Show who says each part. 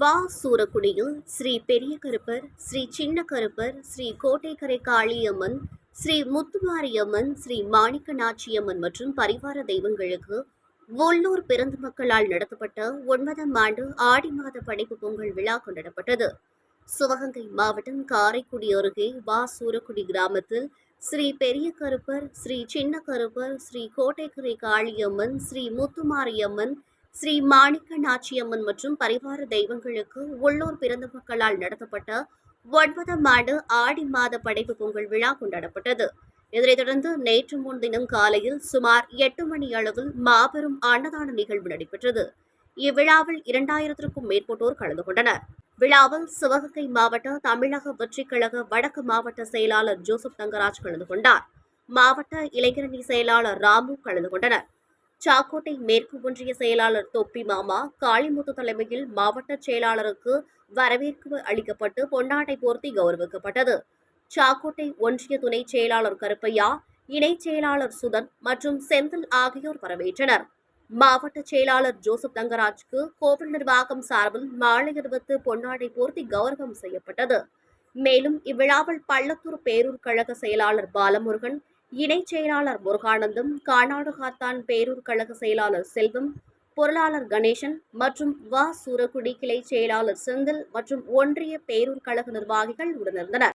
Speaker 1: வா சூரக்குடியில் ஸ்ரீ பெரிய கருப்பர் ஸ்ரீ சின்ன கருப்பர் ஸ்ரீ கோட்டைக்கரை காளியம்மன் ஸ்ரீ முத்துமாரியம்மன் ஸ்ரீ மாணிக்க நாச்சியம்மன் மற்றும் பரிவார தெய்வங்களுக்கு உள்ளூர் பிறந்த மக்களால் நடத்தப்பட்ட ஒன்பதாம் ஆண்டு ஆடி மாத படைப்பு பொங்கல் விழா கொண்டாடப்பட்டது. சிவகங்கை மாவட்டம் காரைக்குடி அருகே வா சூரக்குடி கிராமத்தில் ஸ்ரீ பெரிய கருப்பர் ஸ்ரீ சின்ன கருப்பர் ஸ்ரீ கோட்டைக்கரை காளியம்மன் ஸ்ரீ முத்துமாரியம்மன் ஸ்ரீ மாணிக்க நாச்சியம்மன் மற்றும் பரிவார தெய்வங்களுக்கு உள்ளூர் பிறந்த மக்களால் நடத்தப்பட்ட ஒன்பதாம் ஆண்டு ஆடி மாத படைப்பு பொங்கல் விழா கொண்டாடப்பட்டது. இதனைத் தொடர்ந்து நேற்று முன்தினம் காலையில் சுமார் எட்டு மணி அளவில் மாபெரும் அன்னதான நிகழ்வு நடைபெற்றது. இவ்விழாவில் இரண்டாயிரத்திற்கும் மேற்பட்டோர் கலந்து கொண்டனர். விழாவில் சிவகங்கை மாவட்ட தமிழக வெற்றிக் கழக வடக்கு மாவட்ட செயலாளர் ஜோசப் தங்கராஜ் கலந்து கொண்டார். மாவட்ட இளைஞரணி செயலாளர் ராமு கலந்து கொண்டனர். சாக்கோட்டை மேற்கு ஒன்றிய செயலாளர் தொப்பி மாமா காளிமுத்து தலைமையில் மாவட்ட செயலாளருக்கு வரவேற்பு அளிக்கப்பட்டு பொன்னாட்டை போர்த்தி கௌரவிக்கப்பட்டது. சாக்கோட்டை ஒன்றிய துணை செயலாளர் கருப்பையா இணைச் செயலாளர் சுதன் மற்றும் செந்தில் ஆகியோர் வரவேற்றனர். மாவட்ட செயலாளர் ஜோசப் தங்கராஜ்க்கு கோவில் நிர்வாகம் சார்பில் மாலை அணிவித்து பொன்னாடை போர்த்தி கௌரவம் செய்யப்பட்டது. மேலும் இவ்விழாவில் பள்ளத்தூர் பேரூர் கழக செயலாளர் பாலமுருகன் இணைச் செயலாளர் முருகானந்தம் கானாடுகாத்தான் பேரூர் கழக செயலாளர் செல்வம் பொருளாளர் கணேசன் மற்றும் வ. சூரக்குடி கிளை செயலாளர் செந்தில் மற்றும் ஒன்றிய பேரூர் கழக நிர்வாகிகள் உடனிருந்தனர்.